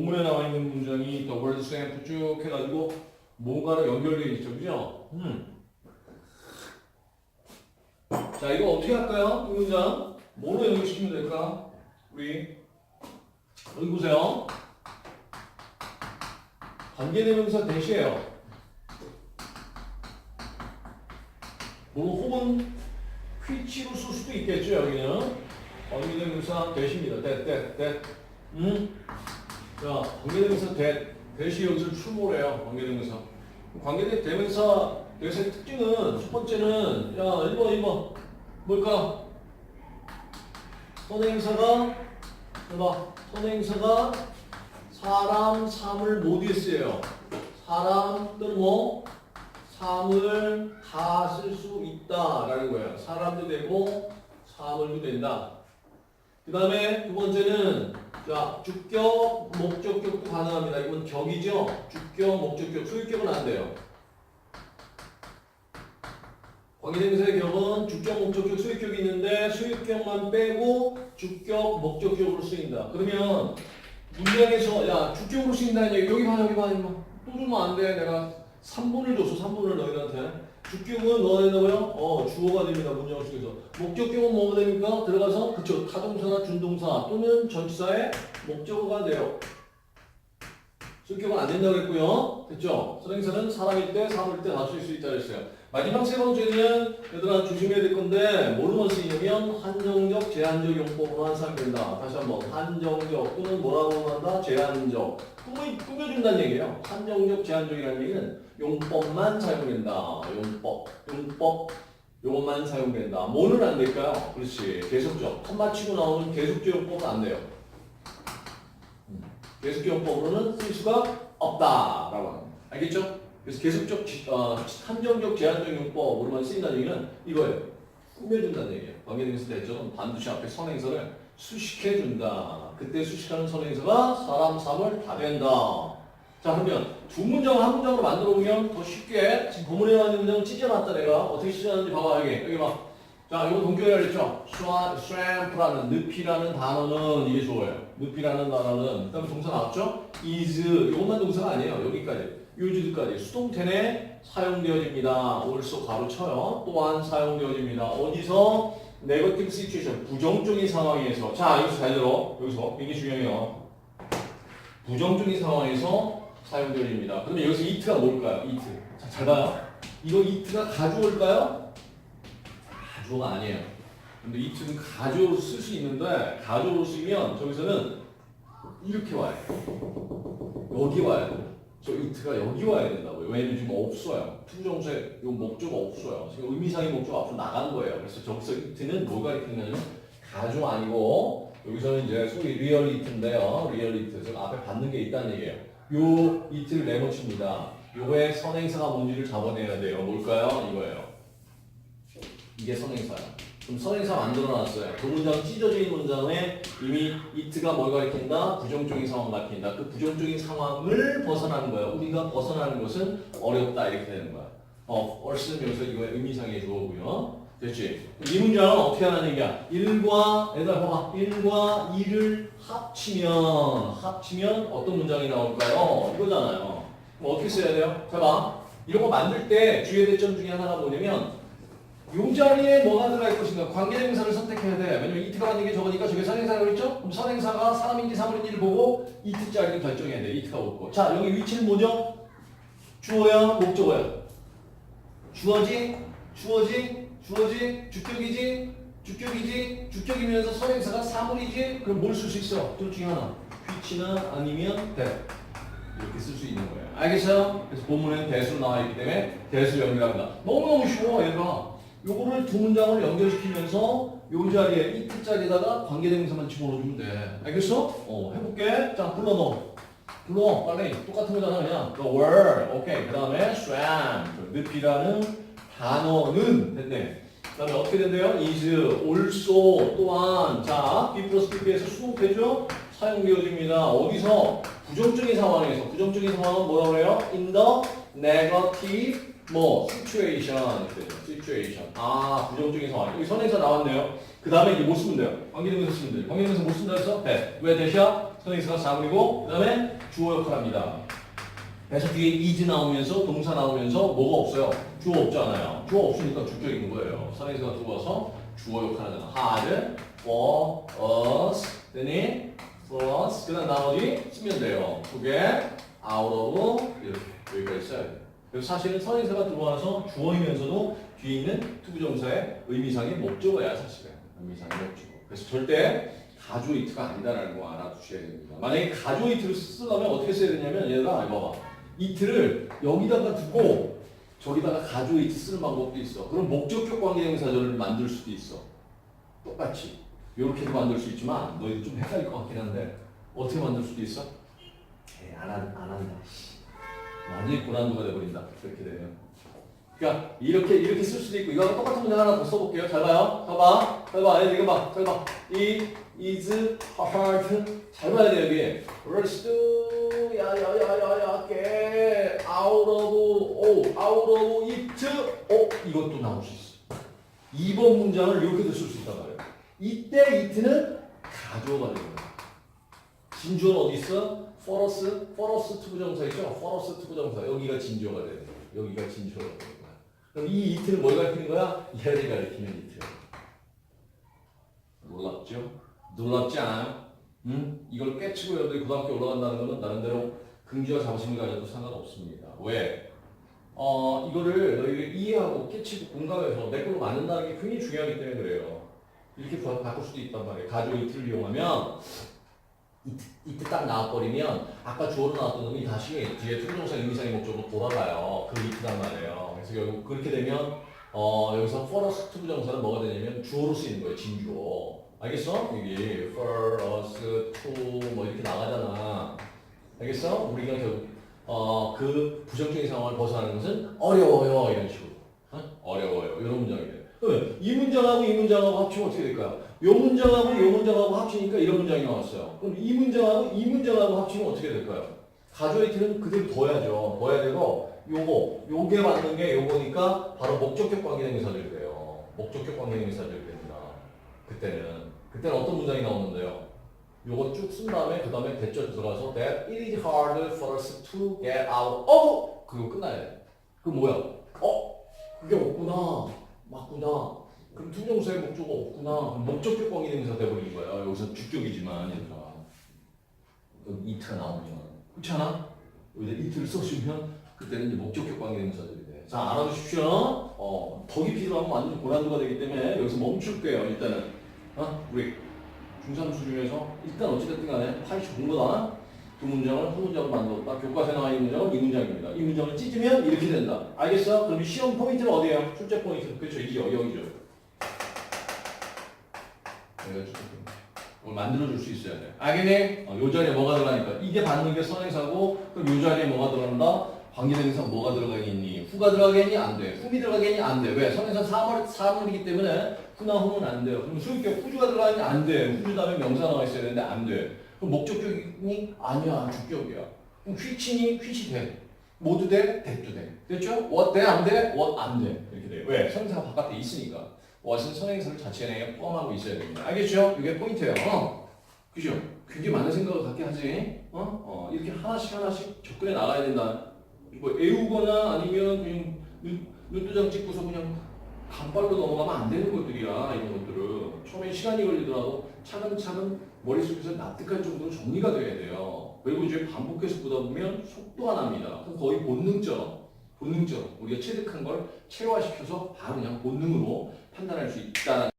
본문에 나와 있는 문장이 the word 쭉 해가지고 뭔가로 연결되어 있죠, 그죠? 음. 자, 이거 어떻게 할까요? 이 문장 뭐로 연결시키면 될까? 우리 여기 보세요. 관계대명사 대시예요. 뭐 혹은 퀴치로 쓸 수도 있겠죠, 여기는. 관계대명사 대시입니다. 대, 대, 대. 음? 자, 관계대명사 대, 대시 여기서 출몰해요. 관계대명사. 관계대명사 대시의 특징은 첫 번째는 야 1번 2번 뭘까? 선행사가 봐봐 선행사가 사람 삶을 모두 쓰여요. 사람 또는 뭐 삶을 다쓸 수 있다라는 거예요. 사람도 되고 사물도 된다. 그 다음에 두 번째는 자 주격, 목적격도 가능합니다. 이건 격이죠. 주격, 목적격, 소유격은 안 돼요. 관계대명사의 격은 주격, 목적격, 소유격이 있는데 소유격만 빼고 주격, 목적격으로 쓰인다. 그러면 문장에서 야 주격으로 쓰인다는 얘기 여기 봐 여기 봐 이거 또 주면 안 돼. 내가 3분을 줬어 3분을 너희들한테. 주격은 뭐가 된다고요? 어 주어가 됩니다 문장 속에서. 목적격은 뭐가 됩니까? 들어가서 그쵸 타동사나 준동사 또는 전치사의 목적어가 돼요. 소유격은 안 된다고 했고요. 됐죠? 선행사는 사람일 때, 사물일 때다쓸수 있다 그랬어요. 마지막 세 번째는 얘들아 조심해야 될 건데 뭐로만 쓰이냐면 한정적, 제한적 용법으로만 사용된다. 다시 한번 한정적 또는 뭐라고 한다? 제한적. 꾸미, 꾸며준다는 얘기예요. 한정적, 제한적이라는 얘기는 용법만 사용된다. 용법, 용법, 요것만 사용된다. 뭐는 안 될까요? 그렇지. 계속적. 한 맞히고 나오는 계속적 용법은 안 돼요. 계속적 용법으로는 쓸 수가 없다라고 합니다. 알겠죠? 그래서 계속적, 지- 어, 한정적, 제한적 용법으로만 쓰인다는 얘기는 이거예요. 꾸며준다는 얘기예요. 관계대명사 대절은 반드시 앞에 선행사를 수식해준다. 그때 수식하는 선행사가 사람, 삶을 다 된다. 자 그러면 두 문장을 한 문장으로 만들어 보면 더 쉽게 지금 본문에 나와 있는 문장을 찢어놨다 내가 어떻게 찢어놨는지 봐봐 여기 여기 봐. 자, 이거 동결이라 그랬죠? 슈램프라는 늪이라는 단어는 이게 좋아요. 늪이라는 단어는 그 다음에 동사 나왔죠? is 이것만 동사가 아니에요. 여기까지 used까지 수동태에 사용되어집니다. also 가로 쳐요. 또한 사용되어집니다. 어디서 네거티브 시츄에이션 부정적인 상황에서 자 여기서 잘 들어 여기서 굉장히 중요해요. 부정적인 상황에서 사용되어집니다. 그러면 여기서 it가 뭘까요? it 자, 잘 봐요. 이거 it가 가져올까요? 가주어가 아니에요. 근데 이 뜻은 가주어로 쓸수 있는데 가주어로 쓰면 저기서는 이렇게 와요. 여기 와야 돼요. 저 이트가 여기 와야 된다고요. 왜냐면 지금 없어요. 투정세 요 목조가 없어요. 지금 의미상의 목조가 앞으로 나간 거예요. 그래서 저기서 이트는 뭐가 이트냐면 가주 아니고 여기서는 이제 소위 리얼리트인데요. 리얼리트. 즉 앞에 받는 게 있다는 얘기예요. 요 이트를 내놓칩니다. 요거의 선행사가 뭔지를 잡아내야 돼요. 뭘까요? 이거예요. 이게 선행사야. 그럼 선행사 만들어놨어요. 그 문장 있는 문장에 이미 이트가 뭘 가리킨다? 부정적인 상황 가리킨다. 그 부정적인 상황을 벗어나는 거야. 우리가 벗어나는 것은 어렵다 이렇게 되는 거야. 어, 얼씬 여기서 이거의 의미상의 주어고요. 됐지? 이 문장은 어떻게 하는 얘기야? 1과, 얘들아 봐봐. 1과 2를 합치면, 합치면 어떤 문장이 나올까요? 이거잖아요. 그럼 어떻게 써야 돼요? 자 봐. 이런 거 만들 때 주의 대점 중에 하나가 뭐냐면 요 자리에 뭐가 들어갈 것인가 관계대명사를 선택해야 돼. 왜냐면 이트가 하는 게 저거니까 저게 선행사라고 그랬죠? 그럼 선행사가 사람인지 사물인지를 보고 이트 자리를 결정해야 돼. 이트가 없고. 자 여기 위치는 뭐죠? 주어야 목적어야. 주어지, 주어지, 주어지, 주격이지, 주격이지, 주격이면서 선행사가 사물이지. 그럼 뭘 쓸 수 있어? 둘 중에 하나. which나 아니면 돼. 이렇게 쓸 수 있는 거예요. 알겠어요? 그래서 본문에는 대수로 나와 있기 때문에 대수 연결합니다. 너무너무 쉬워, 얘가. 요거를 두 문장을 연결시키면서 요 자리에 이트 자리에다가 관계대명사만 집어넣어주면 돼. 알겠어? 어, 해볼게. 자, 불러 넣어. 불러, 빨리. 똑같은 거잖아, 그냥. The word. 오케이. 그 다음에 swam. 늪이라는 단어는 됐네. 그 다음에 어떻게 된대요? is, also, 또한. 자, B 플러스 B에서 수동태죠? 사용되어집니다. 어디서? 부정적인 상황에서. 부정적인 상황은 뭐라고 그래요? In the negative 뭐 situation 되죠. situation. 아 부정적인 상황. 여기 선행사 나왔네요. 그 다음에 이제 못 쓰면 돼요. 관계대명사 쓰면 돼요. 관계대명사 못 쓴다 해서 돼. 왜 대시야? 선행사가 4분이고 그 다음에 주어 역할 합니다. 그래서 뒤에 is 나오면서 동사 나오면서 뭐가 없어요? 주어 없잖아요. 주어 없으니까 주격인 거예요. 선행사가 들어와서 주어 역할 하잖아. had, for, us, then for us. 그 다음 나머지 쓰면 돼요. 그게 out of 이렇게 여기까지 써야 돼요. 사실은 선행사가 들어와서 주어이면서도 뒤에 있는 투부정사의 의미상의 목적어야 사실은. 의미상의 목적어. 그래서 절대 가조 이트가 아니다라는 거 알아두셔야 됩니다. 만약에 가조 이트를 쓰려면 어떻게 써야 되냐면 얘들아 봐봐. 이트를 여기다가 두고 저기다가 가조 이트 쓰는 방법도 있어. 그럼 목적격 관계대명사절을 만들 수도 있어. 똑같이 이렇게도 만들 수 있지만 너희도 좀 헷갈릴 것 같긴 한데 어떻게 만들 수도 있어? 에이, 안, 한, 안 한다. 씨. 완전히 고난도가 돼버린다. 그렇게 되면. 그러니까 이렇게 이렇게 쓸 수도 있고 이거하고 똑같은 문장 하나 더 써볼게요. 잘 봐요. 잘 봐. 잘 봐. 얘 이거 봐. 잘 봐. 이 is hard. 잘 봐야 돼 여기. First 야야야야야 get out of oh out of it. 어 이것도 나올 수 있어. 2번 문장을 이렇게도 쓸 수 있단 말이야. 이때 it는 가조가 되는 거야. 진주는 어디 있어? 포러스, 포러스 투부정사 있죠? 포러스 투부정사 여기가 진주어가 되는 거야. 여기가 진주어가 되는 거야. 그럼 이 이트는 뭘 가리키는 거야? 얘를 가리키는 이트. 놀랍죠? 놀랍지 않아요? 응? 이걸 깨치고 여러분들이 고등학교 올라간다는 거는 나름대로 긍지와 자부심을 가져도 상관없습니다. 왜? 어, 이거를 너희가 이해하고 깨치고 공감해서 내 걸로 만든다는 게 굉장히 중요하기 때문에 그래요. 이렇게 바- 바꿀 수도 있단 말이에요. 가조 이트를 이용하면 이트 딱 나와버리면 아까 주어로 나왔던 놈이 다시 뒤에 투부정사 의미상의 목적으로 돌아가요. 그 이트란 말이에요. 그래서 결국 그렇게 되면 어, 여기서 for 투부정사는 뭐가 되냐면 주어로 쓰이는 거예요. 진주어. 알겠어? for us to 뭐 이렇게 나가잖아. 알겠어? 우리가 결국 어, 그 부정적인 상황을 벗어나는 것은 어려워요. 이런 식으로. 어? 어려워요. 이런 문장이 돼요. 그러면 이 문장하고 이 문장하고 합치면 어떻게 될까요? 요 문장하고 요 문장하고 합치니까 이런 문장이 나왔어요. 그럼 이 문장하고 이 문장하고 합치면 어떻게 될까요? 가조이트는 그대로 둬야죠. 둬야 되고 요거 요게 맞는 게 요거니까 바로 목적격 관계대명사절이 돼요. 목적격 관계대명사절이 됩니다. 그때는 그때는 어떤 문장이 나오는데요? 요거 쭉 쓴 다음에 그 다음에 대절 들어가서 that it is hard for us to get out of 그거 끝나야 돼. 그 뭐야? 어? 그게 없구나. 맞구나. 그럼 투정사의 목적어 없구나. 목적격 관계 대명사 돼버린 거야. 여기서 주격이지만 얘들아. 이트가 나오면 그렇지 않아? 여기다 이트를 써주면 그때는 이제 목적격 관계 대명사들이 돼. 자 알아두십시오. 어, 더 깊이 들어가면 완전 고난도가 되기 때문에 여기서 멈출게요. 일단은 어? 우리 중3 수준에서 일단 어찌됐든 간에 파이치 본 거다. 두 문장을 한 문장으로 만들었다. 교과서에 나와 있는 문장은 이 문장입니다. 이 문장을 찢으면 이렇게 된다. 알겠어? 그럼 시험 포인트는 어디예요? 출제 포인트. 그렇죠. 이죠. 여기죠. 여기가 출제 포인트. 이걸 만들어줄 수 있어야 돼. 알겠니? 어, 요 자리에 뭐가 들어가니까. 이게 받는 게 선행사고, 그럼 요 자리에 뭐가 들어간다? 관계대명사 뭐가 들어가겠니? 후가 들어가겠니? 안 돼. 흠이 들어가겠니? 안 돼. 왜? 선행사 사물, 사물이기 때문에 후나 흠은 안 돼요. 그럼 수익격 후주가 들어가니? 안 돼. 후주 다음에 명사 나와 있어야 되는데 안 돼. 그럼 목적격이니? 아니야. 주격이야. 그럼 휘치니? 휘치 돼. 모두 돼? 대도 돼. 됐죠? what 돼? 안 돼? what 안 돼. 이렇게 돼. 왜? 선행사가 바깥에 있으니까. what은 선행사를 자체 내에 포함하고 있어야 됩니다. 알겠죠? 이게 포인트예요. 어? 그죠? 굉장히 많은 생각을 갖게 하지. 어? 어, 이렇게 하나씩 하나씩 접근해 나가야 된다. 뭐 애우거나 아니면 눈, 눈도장 찍고서 그냥 간발로 넘어가면 안 되는 것들이야 이런 것들은. 처음에 시간이 걸리더라도 차근차근 머릿속에서 납득할 정도로 정리가 돼야 돼요. 그리고 이제 반복해서 보다 보면 속도가 납니다. 그럼 거의 본능처럼 본능처럼 우리가 체득한 걸 체화시켜서 바로 그냥 본능으로 판단할 수 있다는